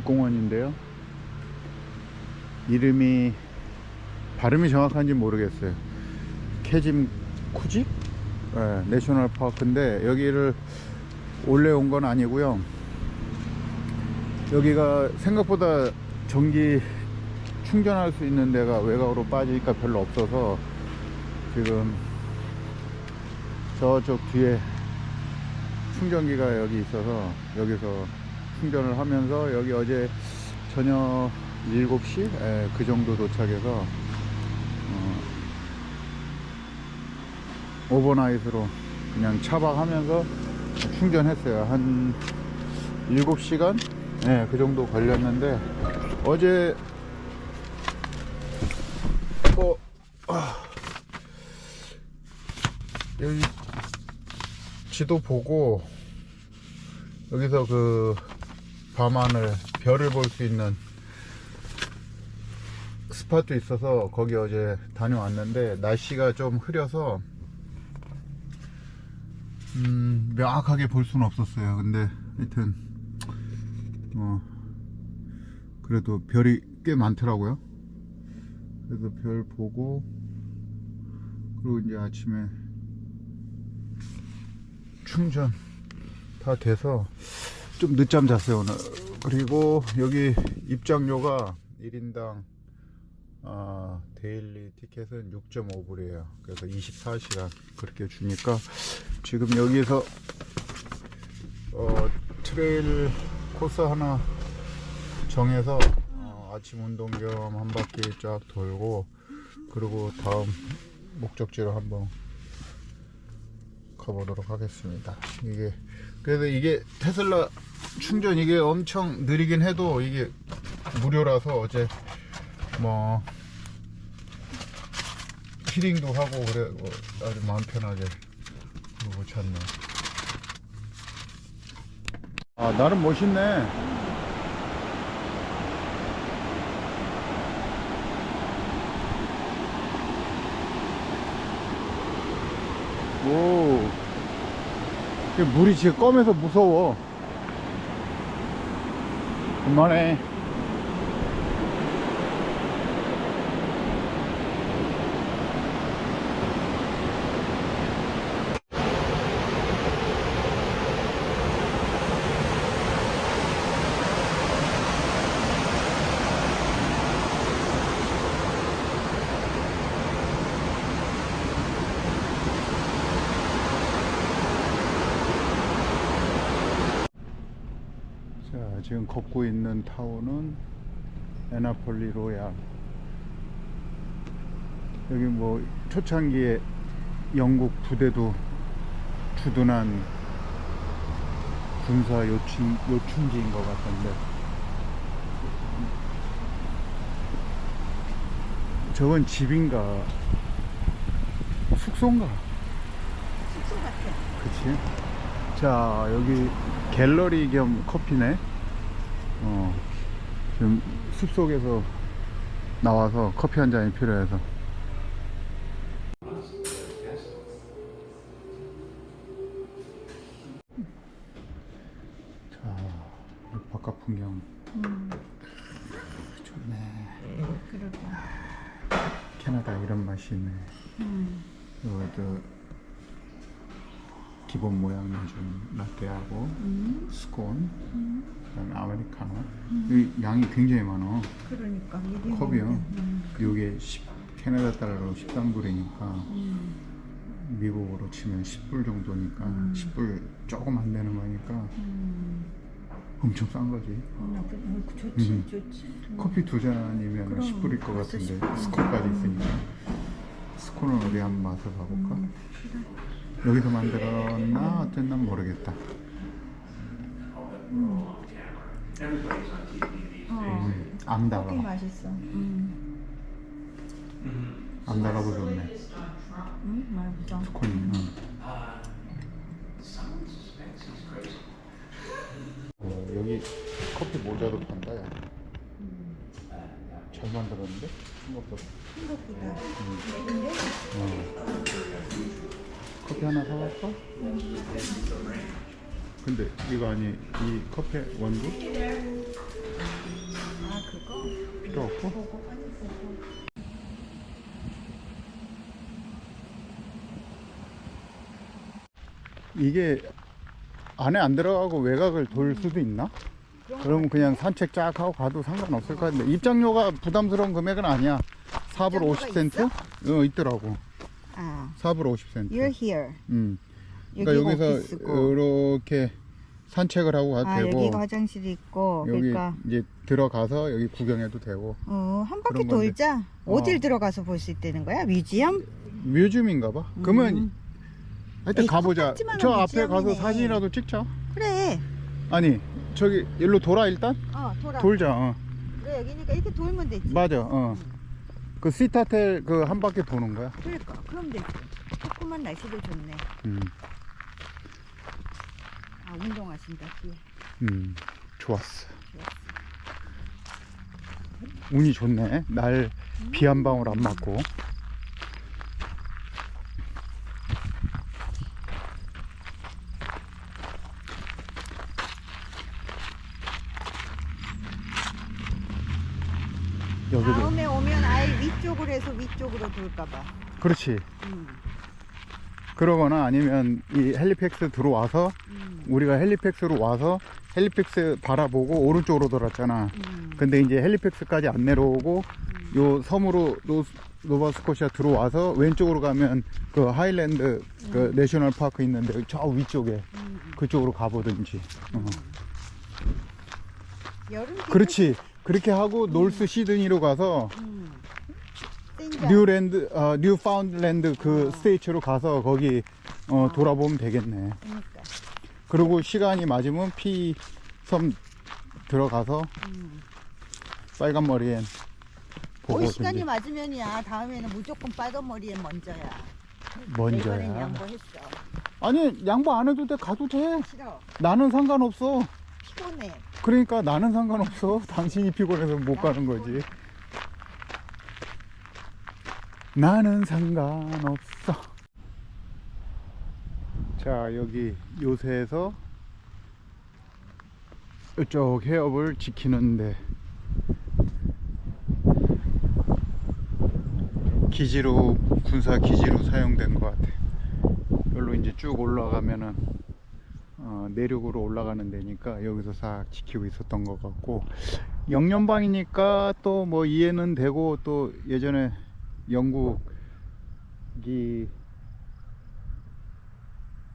국립공원인데요. 이름이 발음이 정확한지 모르겠어요. 캐짐 쿠지? 네, 내셔널 파크인데 여기를 원래 온 건 아니고요. 여기가 생각보다 전기 충전할 수 있는 데가 외곽으로 빠지니까 별로 없어서 지금 저쪽 뒤에 충전기가 여기 있어서 여기서 충전을 하면서 여기 어제 저녁 7시 예, 그 정도 도착해서 어, 오버나잇으로 그냥 차박하면서 충전했어요. 한 7시간? 예, 그 정도 걸렸는데 어제 뭐 아, 여기 지도 보고 여기서 그 밤하늘 별을 볼 수 있는 스팟도 있어서 거기 어제 다녀왔는데 날씨가 좀 흐려서 음, 명확하게 볼 수는 없었어요. 근데 하여튼 어 그래도 별이 꽤 많더라고요. 그래서 별 보고 그리고 이제 아침에 충전 다 돼서 좀 늦잠 잤어요 오늘 그리고 여기 입장료가 1인당 아, 데일리 티켓은 6.5불이에요 그래서 24시간 그렇게 주니까 지금 여기서 어, 트레일 코스 하나 정해서 어, 아침 운동 겸 한 바퀴 쫙 돌고 그리고 다음 목적지로 한번 가보도록 하겠습니다. 이게 그래서 이게 테슬라 충전 이게 엄청 느리긴 해도 이게 무료라서 어제 뭐 히링도 하고 그래 뭐 아주 마음 편하게 그러고 잤네. 아 나름 멋있네. 오. 물이 지금 검해서 무서워. 그만해. 자, 지금 걷고 있는 타운은 에나폴리 로얄. 여기 뭐 초창기에 영국 부대도 주둔한 군사 요충, 요충지인 것 같던데. 저건 집인가? 숙소인가? 숙소 같아. 그치? 자, 여기 갤러리 겸 커피네. 어, 지금 숲속에서 나와서 커피 한 잔이 필요해서. 자, 이 바깥 풍경. 좋네. 그러게. 캐나다 이런 맛이 있네. 음. 이것도 기본 모양이 좀 라떼하고 음. 스콘, 그다음에 아메리카노. 이 양이 굉장히 많아. 그러니까 컵이요. 음. 이게 10, 캐나다 달러로 13불이니까 음. 미국으로 치면 10불 정도니까 음. 10불 조금 안 되는 거니까 음. 엄청 싼 거지. 어, 나 그, 어, 그 좋지, 음. 좋지. 음. 커피 두 잔이면 그럼, 10불일 것 같은데 10불. 스콘까지 있으니까 스콘은 어디 한번 맛을 봐볼까? 음. 여기서 만들었나 어쨌나 모르겠다. 어, 음, 암달아. 커피 맛있어. 음. 암달아고 좋네. 음, 맛있어. 스콘이. 응. 어, 여기 커피 모자도 판다 야. 잘 만들었는데 생각보다. 생각보다. 근데 어. 커피 하나 사갈까? 근데 이거 아니 이 커피 원두 아 그거? 필요 없고. 이게 안에 안 들어가고 외곽을 돌 수도 있나? 그러면 그냥 산책 쫙 하고 가도 상관없을 것 같은데 입장료가 부담스러운 금액은 아니야 4불 입장료가 50센트? 어 있더라고 아 4불 50센트 You're here. 음. 그러니까 여기서 오피스고. 이렇게 산책을 하고 가도 아 되고 여기가 화장실이 있고 여기 그러니까 이제 들어가서 여기 구경해도 되고 어 한 바퀴 그런 건데. 돌자. 어. 어딜 들어가서 볼 수 있다는 거야? 뮤지엄? 뮤지엄인가 봐 그러면 음. 하여튼 에이, 가보자 똑같지만은 저 앞에 가서 뮤지엄이네. 사진이라도 찍자 그래. 아니 저기 일로 돌아 일단 어 돌아. 돌자 어. 그래 여기니까 이렇게 돌면 되지. 맞아 어. 그 시타텔 그 한 바퀴 도는 거야 그러니까 그럼 되지. 조금만 날씨도 좋네. 음, 아 운동하신다 뒤에. 음 좋았어. 운이 좋네 날 비 한 방울 안 맞고 여기도 다음에 오면 아예 위쪽으로 해서 돌까봐. 그렇지 음. 그러거나 아니면 이 헬리팩스 들어와서 음. 우리가 헬리팩스로 와서 헬리팩스 바라보고 오른쪽으로 돌았잖아 음. 근데 이제 헬리팩스까지 안 내려오고 요 섬으로 노, 노바스코시아 들어와서 왼쪽으로 가면 그 하일랜드 그 내셔널 파크 있는데 저 위쪽에 음. 그쪽으로 가보든지 어. 여름 그렇지 그렇게 하고 놀스 시드니로 가서 음. 뉴랜드 어, 뉴파운드랜드 그 어. 스테이츠로 가서 거기 어, 어. 돌아보면 되겠네 그러니까. 그리고 시간이 맞으면 피섬 들어가서 음. 빨간 머리엔 거의 시간이 보고든지 맞으면이야. 다음에는 무조건 빨간 머리에 먼저야. 이번엔 먼저야 양보했어. 아니 양보 안 해도 돼 가도 돼 싫어. 나는 상관없어 피곤해. 그러니까 나는 상관없어 당신이 피곤해서 못나 가는 거지 나는 상관없어. 자 여기 요새에서 이쪽 해협을 지키는데 기지로 군사 기지로 사용된 것 같아. 여기로 이제 쭉 올라가면은 어, 내륙으로 올라가는 데니까 여기서 싹 지키고 있었던 것 같고. 영연방이니까 또 뭐 이해는 되고 또 예전에 영국이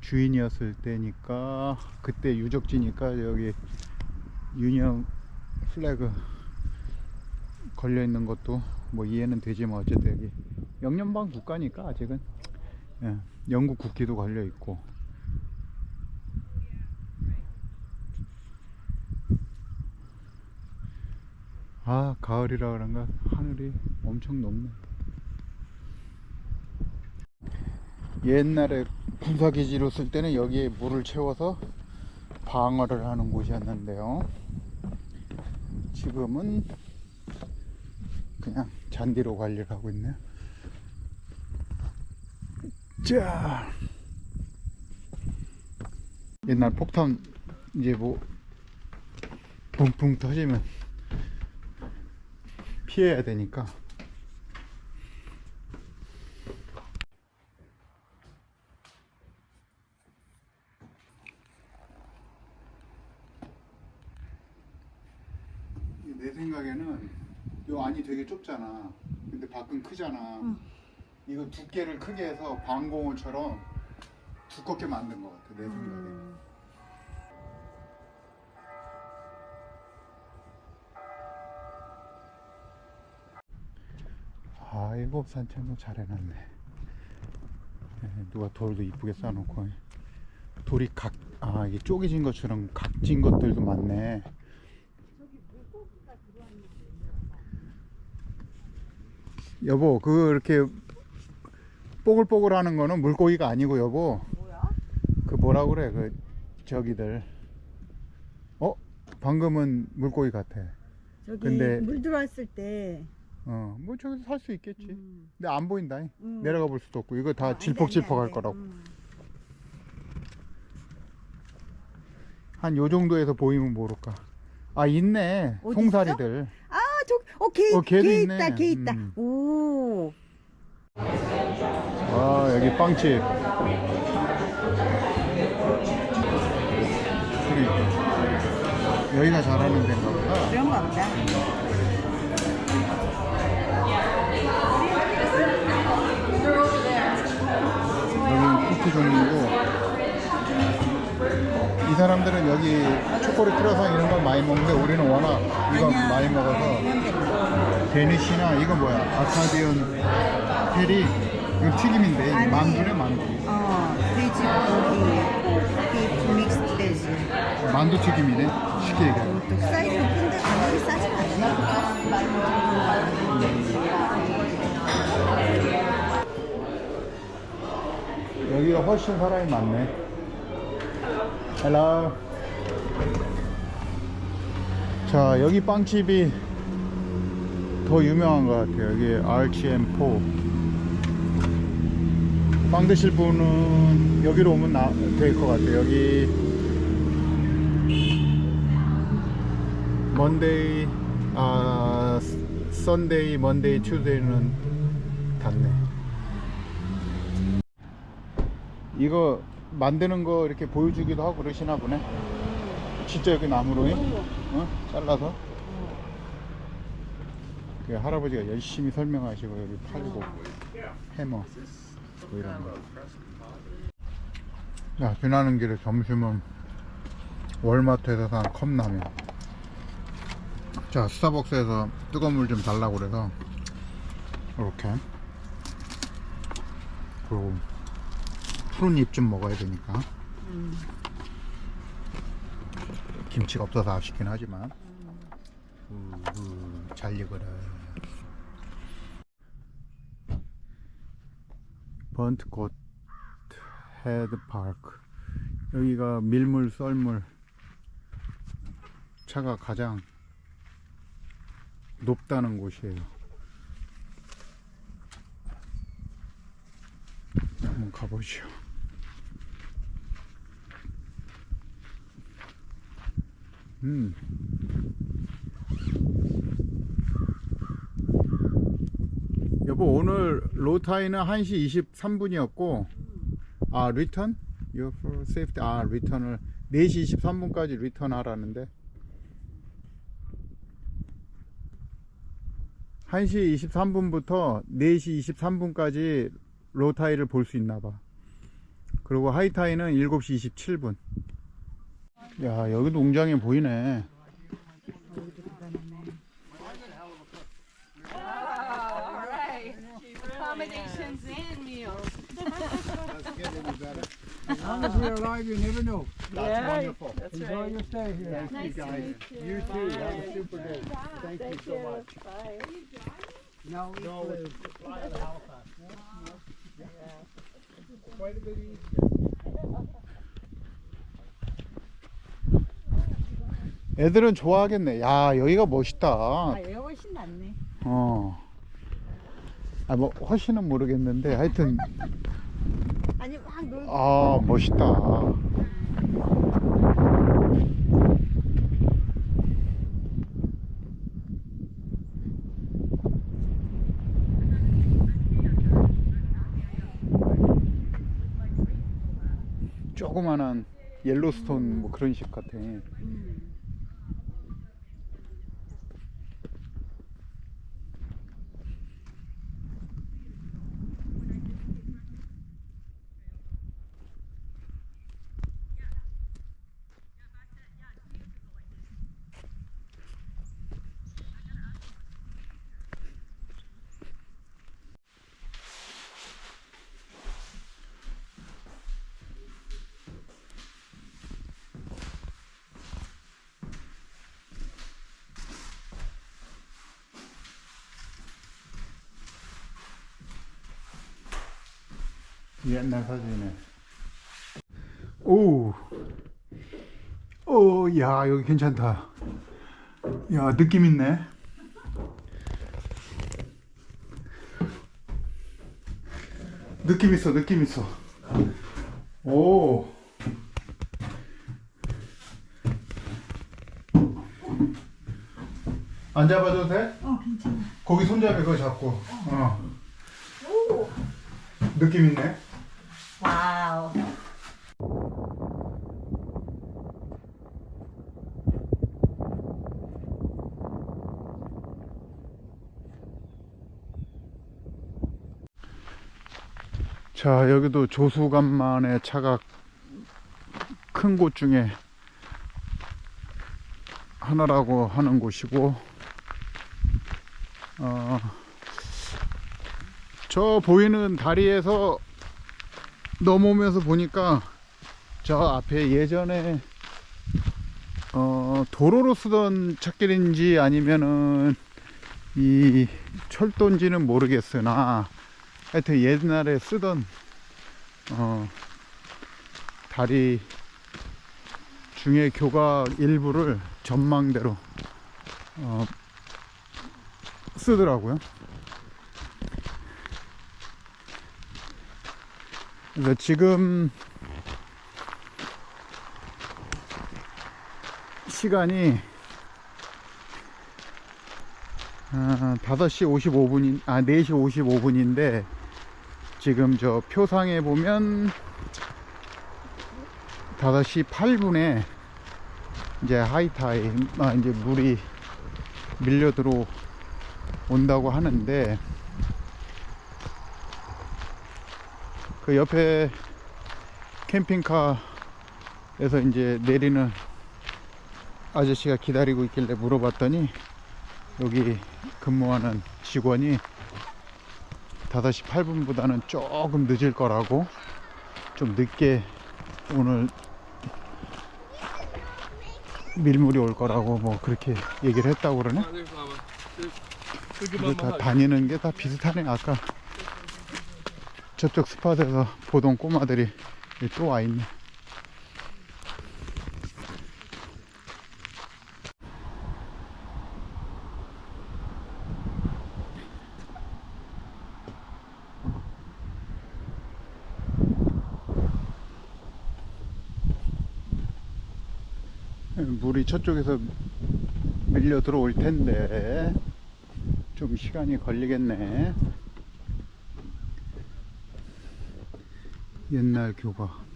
주인이었을 때니까 그때 유적지니까 여기 유니언 플래그 걸려 있는 것도 뭐 이해는 되지만 어쨌든 여기 영연방 국가니까 아직은. 예, 영국 국기도 걸려 있고. 아 가을이라 그런가? 하늘이 엄청 높네 옛날에 군사기지로 쓸 때는 여기에 물을 채워서 방어를 하는 곳이었는데요. 지금은 그냥 잔디로 관리를 하고 있네요. 자. 옛날 폭탄 이제 뭐 붕붕 터지면 피해야 되니까 내 생각에는 요 안이 되게 좁잖아. 근데 밖은 크잖아. 응. 이거 두께를 크게 해서 방공호처럼 두껍게 만든 것 같아 내 생각에 음. 아이고 산책도 잘 해놨네. 예, 누가 돌도 이쁘게 쌓아놓고. 돌이 각, 아 이게 쪼개진 것처럼 각진 것들도 많네 여보 그 이렇게 뽀글뽀글 하는 거는 물고기가 아니고 여보 뭐야? 그 뭐라 그래 그 저기들 어 방금은 물고기 같아 저기 근데- 물 들어왔을 때. 어뭐 저기서 살 수 있겠지 음. 근데 안 보인다 음. 내려가 볼 수도 없고 이거 어, 다안 돼, 질퍽질퍽 안할 돼, 거라고 돼. 음. 한 요 정도에서 보이면 모를까. 아 있네. 어디 송사리들. 아, 저, 어, 개, 어, 개도 개 있네. 있다, 개 있다. 음. 오. 아 여기 빵집. 그러니까. 여기가 잘하는 데인가 보다. 그런가 보다. 여기는 쿠키 종류고 이 사람들은 여기 초콜릿 크라상 이런 걸 많이 먹는데 우리는 워낙 이거. 많이 먹어서. 데니시나 이거 뭐야 아카디언 페리 이거 튀김인데 아니. 만두네 만두 어, 돼지 고기, 고기 믹스 돼지. 만두 튀김이네 쉽게 얘기하면 또 사이즈 큰데 가격이 싸지 않나? 여기가 훨씬 사람이 많네 헬로 자 여기 빵집이 더 유명한 것 같아요 여기 RGM4 빵 드실 분은 여기로 오면 될 것 같아요 여기 먼데이 아 썬데이 먼데이 튜데이는 닫네 이거 만드는 거 이렇게 보여주기도 하고 그러시나 보네. 진짜 여기 나무로 어? 잘라서. 그 할아버지가 열심히 설명하시고 여기 팔고 해머 뭐 이런 거. 자 지나는 길에 점심은 월마트에서 산 컵라면. 자 스타벅스에서 뜨거운 물 좀 달라고 그래서 이렇게 그리고 푸른 잎 좀 먹어야 되니까 김치가 없어서 아쉽긴 하지만 우후, 잘 익어라 번트콧 헤드 파크. 여기가 밀물 썰물. 차가 가장 높다는 곳이에요. 한번 가보시오. 음. 여보 오늘 로타이는 1시 23분이었고 아 리턴? Your safety 아 리턴을 4시 23분까지 리턴 하라는데. 1시 23분부터 4시 23분까지 로타이를 볼 수 있나봐. 그리고 하이타이는 7시 27분. 야 여기도 웅장해 보이네 As long as we're alive, you never know. That's wonderful That's Enjoy your stay here. Thank you guys You too have a super day Thank you so much Bye. No, we No, flew. fly out of Halifax. Quite a bit easier. 애들은 좋아하겠네. 야, 여기가 멋있다. 아, 여기가 훨씬 낫네. 어. 아, 뭐, 훨씬은 모르겠는데, 하여튼, 아, 멋있다. 조그만한 옐로스톤 뭐 그런 식 같아. 옛날 사진이네. 오, 오, 야, 여기 괜찮다. 야, 느낌 있네. 느낌 있어, 느낌 있어. 오. 안 잡아줘도 돼? 어, 괜찮아. 거기 손잡이 그거 잡고. 어. 오. 느낌 있네. 와우. 자, 여기도 조수간만의 차가 큰 곳 중에 하나라고 하는 곳이고, 어, 저 보이는 다리에서 넘어오면서 보니까 저 앞에 예전에 어, 도로로 쓰던 찻길인지 아니면은 이 철도인지는 모르겠으나 하여튼 옛날에 쓰던 어, 다리 중에 교가 일부를 전망대로 어, 쓰더라고요. 그래서 지금 시간이 아, 5시 55분인 아 4시 55분인데 지금 저 표상에 보면 5시 8분에 이제 하이타임 아 이제 물이 밀려 들어 온다고 하는데 그 옆에 캠핑카에서 이제 내리는 아저씨가 기다리고 있길래 물어봤더니 여기 근무하는 직원이 5시 8분보다는 조금 늦을 거라고 좀 늦게 오늘 밀물이 올 거라고 뭐 그렇게 얘기를 했다고 그러네. 이거 다 다니는 게 다 비슷하네. 아까 저쪽 스팟에서 보던 꼬마들이 또 와 있네. 물이 저쪽에서 밀려 들어올 텐데 좀 시간이 걸리겠네. 옛날 교가